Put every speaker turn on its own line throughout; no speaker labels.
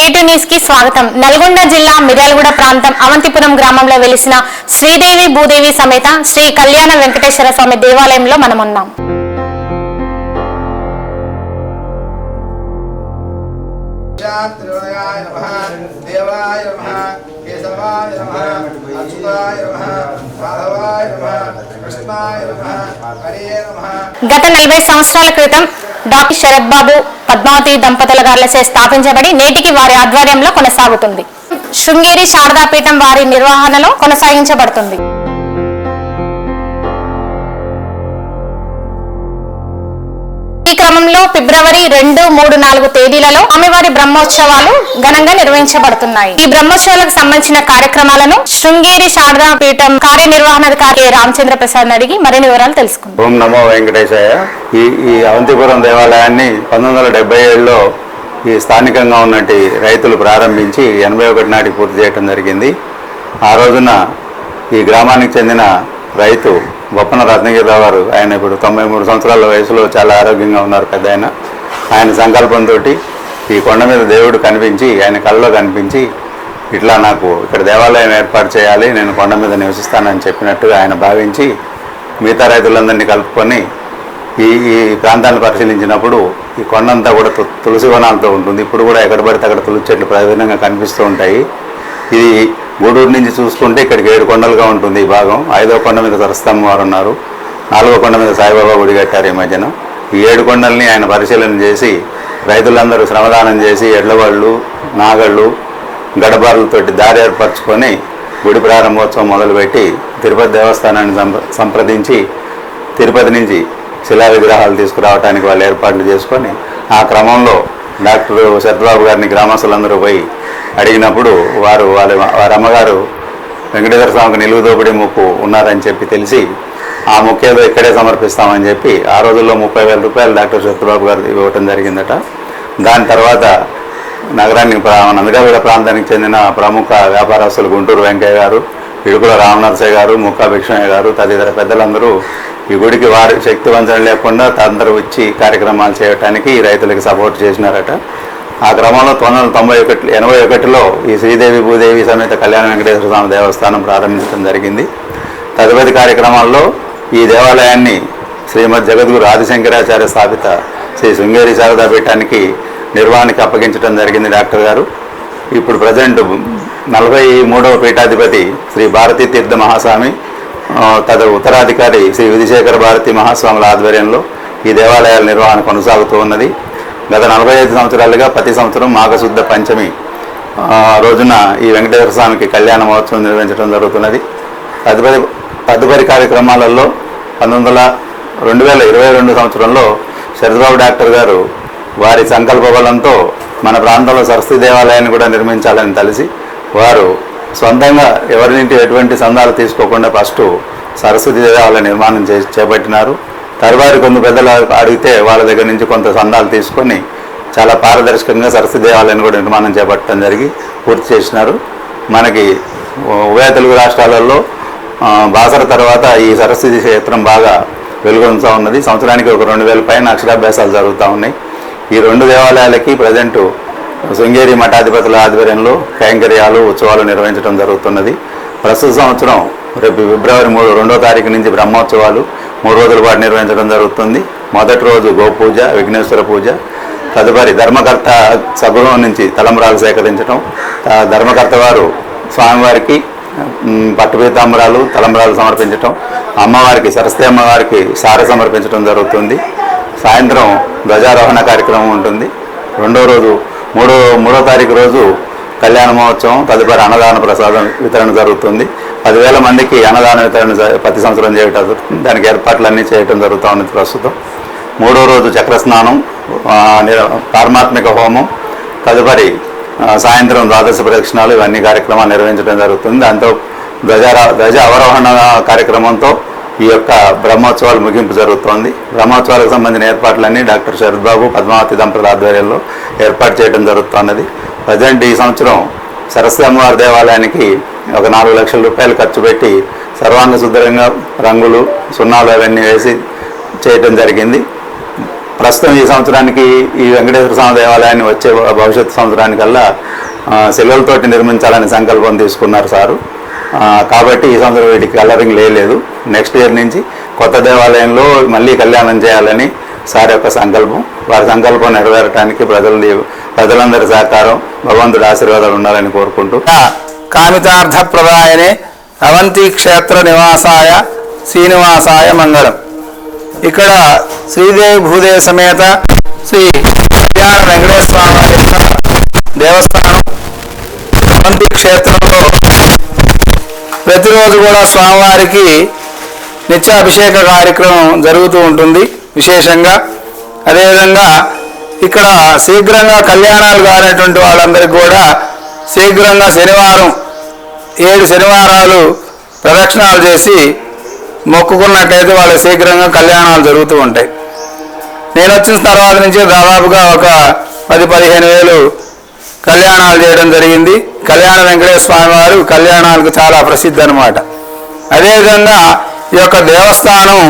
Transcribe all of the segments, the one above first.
కేటు న్యూస్కి స్వాగతం. నల్గొండ జిల్లా మిర్యాలగూడ ప్రాంతం అవంతిపురం గ్రామంలో వెలిసిన శ్రీదేవి భూదేవి సమేత శ్రీ కళ్యాణ వెంకటేశ్వర స్వామి దేవాలయంలో మనం ఉన్నాం
త్రివణయాయ నమః దేవాయ నమః కేశవాయ నమః అచ్యుతాయ నమః మాధవాయ నమః కృష్ణాయ నమః హరే నమః.
గత నలభై సంవత్సరాల క్రితం డాక్టర్ శరత్ బాబు పద్మావతి దంపతుల గారులచే స్థాపించబడి నేటికి వారి ఆధ్వర్యంలో కొనసాగుతుంది. శృంగేరి శారదాపీఠం వారి నిర్వహణలో కొనసాగించబడుతుంది. ఈ ఫిబ్రవరి రెండు మూడు నాలుగు తేదీలలో స్వామివారి బ్రహ్మోత్సవాలు ఘనంగా నిర్వహించబడుతున్నాయి. ఈ బ్రహ్మోత్సవాలకు సంబంధించిన కార్యక్రమాలను శృంగేరి శారదా పీఠం కార్యనిర్వహణాధికారి రామచంద్ర ప్రసాద్ అడిగి మరిన్ని వివరాలు తెలుసుకుందాం.
ఓం నమో వెంకటేశాయ. ఈ ఈ అవంతిపురం దేవాలయాన్ని పంతొమ్మిది వందల డెబ్బై ఏడులో ఈ స్థానికంగా ఉన్నటి రైతులు ప్రారంభించి ఎనభై ఒకటి నాటికి పూర్తి చేయడం జరిగింది. ఆ రోజున ఈ గ్రామానికి చెందిన రైతు బొప్పన రత్నగిరిరావు గారు ఆయన ఇప్పుడు తొంభై మూడు సంవత్సరాల వయసులో చాలా ఆరోగ్యంగా ఉన్నారు పెద్ద ఆయన. ఆయన సంకల్పంతో ఈ కొండ మీద దేవుడు కనిపించి ఆయన కళ్ళలో కనిపించి ఇట్లా నాకు ఇక్కడ దేవాలయం ఏర్పాటు చేయాలి నేను కొండ మీద నివసిస్తానని చెప్పినట్టుగా ఆయన భావించి మిగతా రైతులందరినీ కలుపుకొని ఈ ఈ ప్రాంతాన్ని పరిశీలించినప్పుడు ఈ కొండంతా కూడా తులసి వనాలతో ఉంటుంది. ఇప్పుడు కూడా ఎక్కడ పడితే అక్కడ తులసి చెట్లు ప్రధానంగా కనిపిస్తూ ఉంటాయి. ఇది గూడూరు నుంచి చూసుకుంటే ఇక్కడికి ఏడు కొండలుగా ఉంటుంది ఈ భాగం. ఐదో కొండ మీద సరస్తంభం వారు ఉన్నారు. నాలుగో కొండ మీద సాయిబాబా గుడి కట్టారు ఈ మధ్యన. ఈ ఏడు కొండల్ని ఆయన పరిశీలన చేసి రైతులందరూ శ్రమదానం చేసి ఎడ్లవాళ్ళు నాగళ్ళు గడబారులతోటి దారి ఏర్పరచుకొని గుడి ప్రారంభోత్సవం మొదలుపెట్టి తిరుపతి దేవస్థానాన్ని సంప్ర సంప్రదించి తిరుపతి నుంచి శిలా విగ్రహాలు తీసుకురావడానికి వాళ్ళు ఏర్పాట్లు చేసుకొని ఆ క్రమంలో డాక్టర్ శరత్బాబు గారిని గ్రామస్తులందరూ పోయి అడిగినప్పుడు వారు వాళ్ళ వారి అమ్మగారు వెంకటేశ్వర స్వామికి నిలువు దోపిడీ ముక్కు ఉన్నారని చెప్పి తెలిసి ఆ ముక్కు ఏదో ఇక్కడే సమర్పిస్తామని చెప్పి ఆ రోజుల్లో ముప్పై వేల రూపాయలు డాక్టర్ శరత్బాబు గారు ఇవ్వటం జరిగిందట. దాని తర్వాత నగరానికి ప్రా- నందిగావిడ ప్రాంతానికి చెందిన ప్రముఖ వ్యాపారస్తులు గుంటూరు వెంకయ్య గారు ఇడుకుల రామనరసయ్య గారు ముక్కా భిక్షమయ్య గారు తదితర పెద్దలందరూ ఈ గుడికి వారి శక్తివంచన లేకుండా అందరూ వచ్చి కార్యక్రమాలు చేయడానికి ఈ రైతులకి సపోర్ట్ చేసినారట. ఆ క్రమంలో తొమ్మిది వందల తొంభై ఒకటి ఎనభై ఒకటిలో ఈ శ్రీదేవి భూదేవి సమేత కళ్యాణ వెంకటేశ్వర స్వామి దేవస్థానం ప్రారంభించడం జరిగింది. తదుపరి కార్యక్రమాల్లో ఈ దేవాలయాన్ని శ్రీమద్ జగద్గురు ఆదిశంకరాచార్య స్థాపిత శ్రీ శృంగేరి శారదా పీఠానికి నిర్వహణకి అప్పగించడం జరిగింది డాక్టర్ గారు. ఇప్పుడు ప్రజెంట్ నలభై మూడవ పీఠాధిపతి శ్రీ భారతీ తీర్థ మహాస్వామి తదు ఉత్తరాధికారి శ్రీ విధిశేఖర భారతి మహాస్వాముల ఆధ్వర్యంలో ఈ దేవాలయాల నిర్వహణ కొనసాగుతూ ఉన్నది. గత నలభై ఐదు సంవత్సరాలుగా ప్రతి సంవత్సరం మాఘశుద్ధ పంచమి రోజున ఈ వెంకటేశ్వర స్వామికి కళ్యాణ మహోత్సవం నిర్వహించడం జరుగుతున్నది. తదుపరి తదుపరి కార్యక్రమాలలో పంతొమ్మిది వందల రెండు వేల ఇరవై రెండు సంవత్సరంలో శరద్బాబు డాక్టర్ గారు వారి సంకల్ప బలంతో మన ప్రాంతంలో సరస్వతి దేవాలయాన్ని కూడా నిర్మించాలని కలిసి వారు సొంతంగా ఎవరి నుండి ఎటువంటి సందాలు తీసుకోకుండా ఫస్ట్ సరస్వతి దేవాలయ నిర్మాణం చే చేపట్టినారు. తరువారి కొంత పెద్దలు అడిగితే వాళ్ళ దగ్గర నుంచి కొంత సందాలు తీసుకొని చాలా పారదర్శకంగా సరస్వతి దేవాలయాన్ని కూడా నిర్మాణం చేపట్టడం జరిగి పూర్తి చేసినారు. మనకి ఉభయ తెలుగు రాష్ట్రాలలో బాసర తర్వాత ఈ సరస్వతి క్షేత్రం బాగా వెలుగొందుతూ ఉన్నది. సంవత్సరానికి ఒక రెండు వేల పైన అక్షరాభ్యాసాలు జరుగుతూ ఉన్నాయి. ఈ రెండు దేవాలయాలకి ప్రజెంటు శృంగేరి మఠాధిపతుల ఆధ్వర్యంలో కైంకర్యాలు ఉత్సవాలు నిర్వహించడం జరుగుతున్నది. ప్రస్తుత సంవత్సరం రేపు ఫిబ్రవరి మూడు రెండో తారీఖు నుంచి బ్రహ్మోత్సవాలు మూడు రోజుల పాటు నిర్వహించడం జరుగుతుంది. మొదటి రోజు గోపూజ విఘ్నేశ్వర పూజ తదుపరి ధర్మకర్త సగృహం నుంచి తలంబరాలు సేకరించడం ధర్మకర్త వారు స్వామివారికి పట్టుపీతాంబరాలు పట్టు పీతాంబరాలు తలంబరాలు సమర్పించటం. అమ్మవారికి సరస్వతి అమ్మవారికి సార సమర్పించడం జరుగుతుంది. సాయంత్రం ధ్వజారోహణ కార్యక్రమం ఉంటుంది. రెండో రోజు మూడో మూడో తారీఖు రోజు కళ్యాణ మహోత్సవం తదుపరి అన్నదాన ప్రసాదం వితరణ జరుగుతుంది. పదివేల మందికి అన్నదాన వితరణ ప్రతి సంవత్సరం చేయటం జరుగుతుంది. దానికి ఏర్పాట్లన్నీ చేయటం జరుగుతూ ఉంది ప్రస్తుతం. మూడో రోజు చక్ర స్నానం పారమాత్మిక హోమం తదుపరి సాయంత్రం ద్వాదశ ప్రదక్షిణాలు ఇవన్నీ కార్యక్రమాలు నిర్వహించడం జరుగుతుంది. దాంతో ధ్వజ ధ్వజ అవరోహణ కార్యక్రమంతో ఈ యొక్క బ్రహ్మోత్సవాలు ముగింపు జరుగుతోంది. బ్రహ్మోత్సవాలకు సంబంధించిన ఏర్పాట్లన్నీ డాక్టర్ శరత్ బాబు పద్మావతి దంపతుల ఆధ్వర్యంలో ఏర్పాటు చేయడం జరుగుతున్నది. ప్రజెంట్ ఈ సంవత్సరం సరస్వతి అమ్మవారి దేవాలయానికి ఒక నాలుగు లక్షల రూపాయలు ఖర్చు పెట్టి సర్వాంగ సుందరంగా రంగులు సున్నాలు అవన్నీ వేసి చేయటం జరిగింది. ప్రస్తుతం ఈ సంవత్సరానికి ఈ వెంకటేశ్వర స్వామి దేవాలయాన్ని వచ్చే భవిష్యత్ సంవత్సరానికల్లా ఆ, శిలలతోటి నిర్మించాలని సంకల్పం తీసుకున్నారు సారు. కాబట్టి ఈ సంవత్సరం వీటికి కలరింగ్ లేదు నెక్స్ట్ ఇయర్ నుంచి కొత్త దేవాలయంలో మళ్ళీ కళ్యాణం చేయాలని సార్ యొక్క సంకల్పం. వారి సంకల్పం నెరవేరటానికి ప్రజల ప్రజలందరి సహకారం భగవంతుడి ఆశీర్వాదాలు ఉండాలని కోరుకుంటూ.
కామితార్థ ప్రదాయనే అవంతి క్షేత్ర నివాసాయ శ్రీనివాసాయ మంగళం. ఇక్కడ శ్రీదేవి భూదేవి సమేత శ్రీ కళ్యాణ వెంకటేశ్వర దేవస్థానం అవంతి క్షేత్రంలో ప్రతిరోజు కూడా స్వామివారికి నిత్యాభిషేక కార్యక్రమం జరుగుతూ ఉంటుంది విశేషంగా. అదేవిధంగా ఇక్కడ శీఘ్రంగా కళ్యాణాలు కానటువంటి వాళ్ళందరికీ కూడా శీఘ్రంగా శనివారం ఏడు శనివారాలు ప్రదక్షిణాలు చేసి మొక్కుకున్నట్టయితే వాళ్ళ శీఘ్రంగా కళ్యాణాలు జరుగుతూ ఉంటాయి. నేను వచ్చిన తర్వాత నుంచి దాదాపుగా ఒక పది పదిహేను వేలు కళ్యాణాలు చేయడం జరిగింది. కళ్యాణ వెంకటేశ్వర స్వామి వారు కళ్యాణాలకు చాలా ప్రసిద్ధి అనమాట అదేవిధంగా ఈ యొక్క దేవస్థానం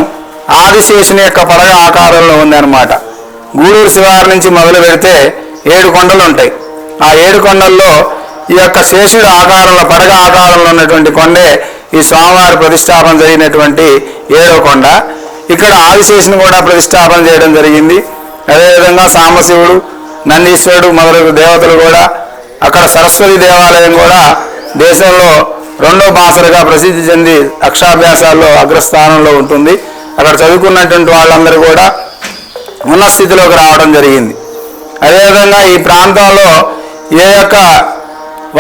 ఆదిశేషుని యొక్క పడగ ఆకారంలో ఉందన్నమాట గూడూరు శివారు నుంచి మొదలు పెడితే ఏడు కొండలు ఉంటాయి. ఆ ఏడు కొండల్లో ఈ యొక్క శేషుడు ఆకారంలో పడగ ఆకారంలో ఉన్నటువంటి కొండే ఈ స్వామివారి ప్రతిష్టాపన జరిగినటువంటి ఏడో కొండ. ఇక్కడ ఆదిశేషుని కూడా ప్రతిష్టాపన చేయడం జరిగింది. అదేవిధంగా సాంబశివుడు నందీశ్వరుడు మొదలగు దేవతలు కూడా అక్కడ సరస్వతి దేవాలయం కూడా దేశంలో రెండో భాషలుగా ప్రసిద్ధి చెంది అక్షాభ్యాసాల్లో అగ్రస్థానంలో ఉంటుంది. అక్కడ చదువుకున్నటువంటి వాళ్ళందరూ కూడా ఉన్న స్థితిలోకి రావడం జరిగింది. అదేవిధంగా ఈ ప్రాంతంలో ఏ యొక్క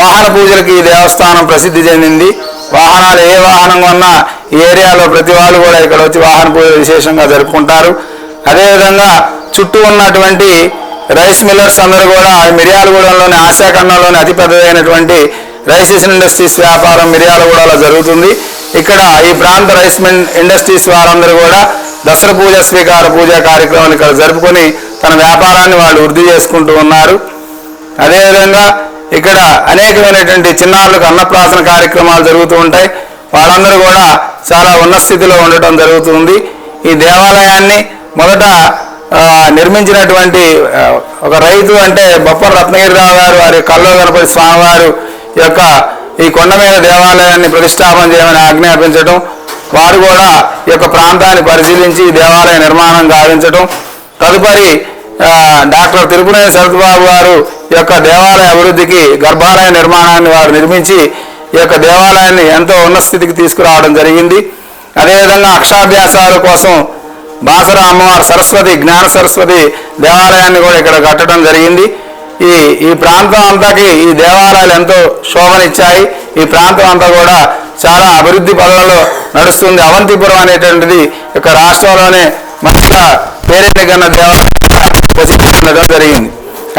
వాహన పూజలకి ఈ దేవస్థానం ప్రసిద్ధి చెందింది. వాహనాలు ఏ వాహనం కొన్నా ఈ ఏరియాలో ప్రతి వాళ్ళు కూడా ఇక్కడ వచ్చి వాహన పూజలు విశేషంగా జరుపుకుంటారు. అదేవిధంగా చుట్టూ ఉన్నటువంటి రైస్ మిల్లర్స్ అందరూ కూడా మిర్యాలగూడెంలోని ఆశాఖండంలోని అతిపెద్దదైనటువంటి రైస్ ఇండస్ట్రీస్ వ్యాపారం మిర్యాలగూడలో జరుగుతుంది. ఇక్కడ ఈ ప్రాంత రైస్ ఇండస్ట్రీస్ వారందరూ కూడా దసరా పూజ స్వీకార పూజ కార్యక్రమాన్ని ఇక్కడ జరుపుకొని తన వ్యాపారాన్ని వాళ్ళు వృద్ధి చేసుకుంటూ ఉన్నారు. అదేవిధంగా ఇక్కడ అనేకమైనటువంటి చిన్నారులకు అన్నప్రాసన కార్యక్రమాలు జరుగుతూ ఉంటాయి. వాళ్ళందరూ కూడా చాలా ఉన్నత స్థితిలో ఉండటం జరుగుతుంది. ఈ దేవాలయాన్ని మొదట నిర్మించినటువంటి ఒక రైతు అంటే బొప్పర రత్నగిరిరావు గారు వారి కల్లో గణపతి స్వామివారు యొక్క ఈ కొండ మీద దేవాలయాన్ని ప్రతిష్టాపన చేయమని ఆజ్ఞాపించడం వారు కూడా ఈ యొక్క ప్రాంతాన్ని పరిశీలించి దేవాలయ నిర్మాణం గావించడం తదుపరి డాక్టర్ తిరుపునేని శరత్బాబు గారు ఈ యొక్క దేవాలయ అభివృద్ధికి గర్భాలయ నిర్మాణాన్ని వారు నిర్మించి ఈ యొక్క దేవాలయాన్ని ఎంతో ఉన్నత స్థితికి తీసుకురావడం జరిగింది. అదేవిధంగా అక్షాభ్యాసాల కోసం బాసర అమ్మవారు సరస్వతి జ్ఞాన సరస్వతి దేవాలయాన్ని కూడా ఇక్కడ కట్టడం జరిగింది. ఈ ఈ ప్రాంతం అంతాకి ఈ దేవాలయాలు ఎంతో శోభనిచ్చాయి. ఈ ప్రాంతం అంతా కూడా చాలా అభివృద్ధి పనులలో నడుస్తుంది. అవంతిపురం అనేటువంటిది ఇక రాష్ట్రంలోనే మంచిగా పేరెన్నికన్న దేవాలయం ప్రసిద్ధి జరిగింది.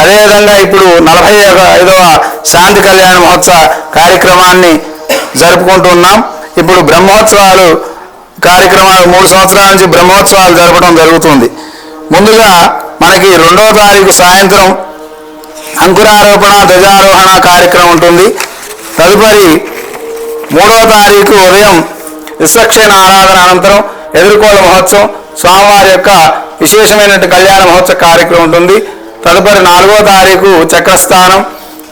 అదేవిధంగా ఇప్పుడు నలభై ఐదవ శాంతి కళ్యాణ మహోత్సవ కార్యక్రమాన్ని జరుపుకుంటున్నాం ఇప్పుడు బ్రహ్మోత్సవాలు కార్యక్రమాలు మూడు సంవత్సరాల నుంచి బ్రహ్మోత్సవాలు జరపడం జరుగుతుంది. ముందుగా మనకి రెండవ తారీఖు సాయంత్రం అంకురారోపణ ధ్వజారోహణ కార్యక్రమం ఉంటుంది. తదుపరి మూడవ తారీఖు ఉదయం విశ్వక్షేణ ఆరాధన అనంతరం ఎదుర్కోల మహోత్సవం స్వామివారి యొక్క విశేషమైన కళ్యాణ మహోత్సవ కార్యక్రమం ఉంటుంది. తదుపరి నాలుగో తారీఖు చక్రస్థానం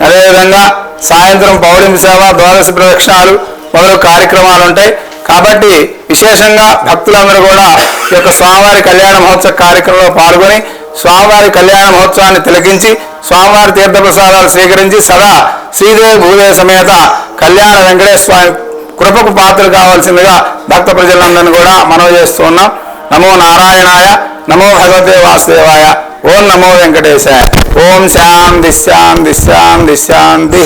అదేవిధంగా సాయంత్రం పౌర్ణమి సేవ ద్వాదశి ప్రదక్షిణాలు మొదలు కార్యక్రమాలు ఉంటాయి. కాబట్టి విశేషంగా భక్తులందరూ కూడా ఈ యొక్క స్వామివారి కళ్యాణ మహోత్సవ కార్యక్రమంలో పాల్గొని స్వామివారి కళ్యాణ మహోత్సవాన్ని తిలకించి స్వామివారి తీర్థప్రసాదాలు స్వీకరించి సదా శ్రీదేవి భూదేవి సమేత కళ్యాణ వెంకటేశ్వర స్వామి కృపకు పాత్రలు కావాల్సిందిగా భక్త ప్రజలందరినీ కూడా మనవి చేస్తూ ఉన్నాం. నమో నారాయణాయ నమో భగవతే వాసుదేవాయ ఓం నమో వెంకటేశాయ. ఓం శాంతి శాంతి శాంతి శాంతి.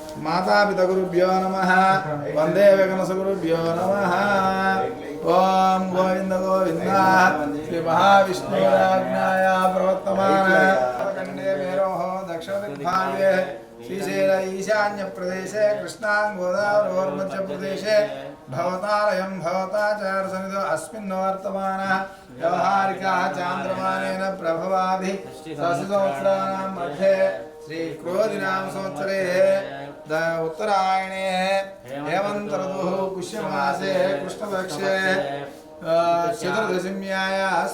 మాతాపితగురుభ్యో నమ. వందే విఘ్నసగురుభ్యో నమ. ఓం గోవింద గోవింద శ్రీ మహావిష్ణురాజ్ఞాయ ప్రవర్తమాన. ఖండే శ్రీశైల ఈశాన్య ప్రదేశే కృష్ణాం గోదావరి ప్రదేశే भवतारयं भवताचारसनिधो अस्मिन्नो वर्तमानः चान्द्रमानेन प्रभवाभिः मध्ये श्रीक्रोधिनां संवत्सरे उत्तरायणे पुष्यमासे कृष्णपक्षे चतुर्दशिम्यायाः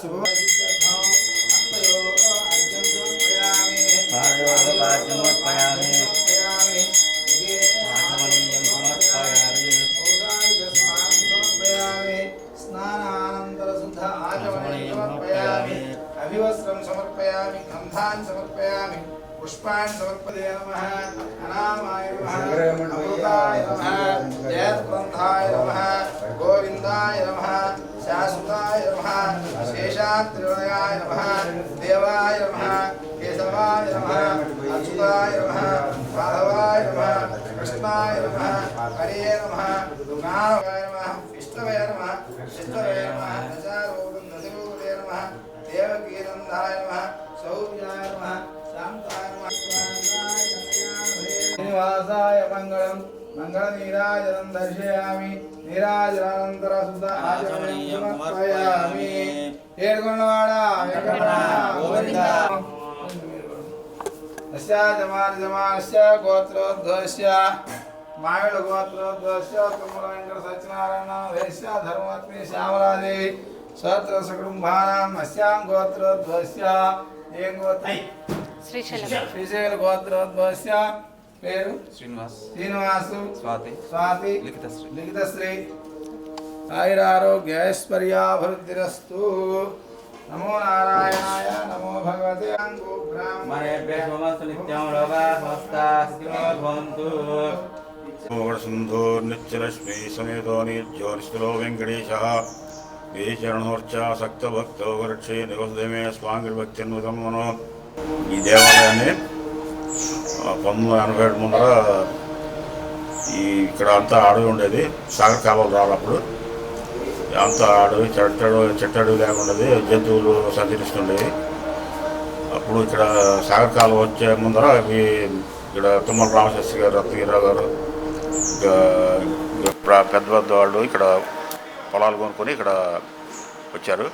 అభివస్త్రం సమర్పయామి గంధాన్ సమర్పయామి పుష్పాన్ని సమర్పదే నమః అనామాయ నమః అమృతాయ నమః జయత్ప్రంథాయ నమః గోవిందాయ నమః శాశ్వతాయ నమః శేషాత్రివదయాయ నమః దేవాయ నమః కేశవాయ నమః అచ్యుతాయ నమః మాధవాయ నమః కృష్ణాయ నమః హరే నమః నారాయణ నమః విష్ణవే నమః విష్ణవే దేవకీనందాయ నమః సౌర్యాయ నమః శాంతాయ నమః. శ్రీనివాసాయ మంగళం మంగళనీరాజనం దర్శయామి నీరాజనానంతర సమర్పయామి. ఏడుకొండవాడ మామిళ గోత్రోద్భవస్య తుమ్మల వెంకట సత్యనారాయణ వేశ్య ధర్మపత్ని శ్యామలాదేవి. సహస్ర సకుటుంబానాం అస్యాం గోత్రోద్భవస్య ఏం గోత్రం?
శ్రీశైలం.
గోత్రోద్భవస్య పేరు?
శ్రీనివాస్.
శ్రీనివాసు.
స్వాతి.
స్వాతి.
లిఖితశ్రీ.
లిఖితశ్రీ. ఆయురారోగ్యైశ్వర్యాభివృద్ధిరస్తు నమో నారాయణాయ నమో భగవతే
సింధోర్నిత్యలక్ష్మీ సమేతో నిర్జ్యోతిస్థిలో వెంకటేశ. ఏ చరణోర్చాసక్తభక్తో వృక్షే నివసమే స్వాంగిభక్త్యన్వితం మనో ఈ దేవాలయాన్ని పంతొమ్మిది వందల ఎనభై ఏడు ముందర ఈ ఇక్కడ అంతా అడవి ఉండేది. సాగర్ కాలం రాలప్పుడు అంతా అడవి చెట్టడు చెట్టడవి లేకుండేది జంతువులు సంచరిస్తుండేవి. అప్పుడు ఇక్కడ సాగర్ కాలం వచ్చే ముందర అవి ఇక్కడ తుమ్మల రామశాస్త్రి గారు రత్నగిరిరావు గారు ఇంకా పెద్ద పెద్ద వాళ్ళు ఇక్కడ పొలాలు కొనుక్కొని ఇక్కడ వచ్చారు.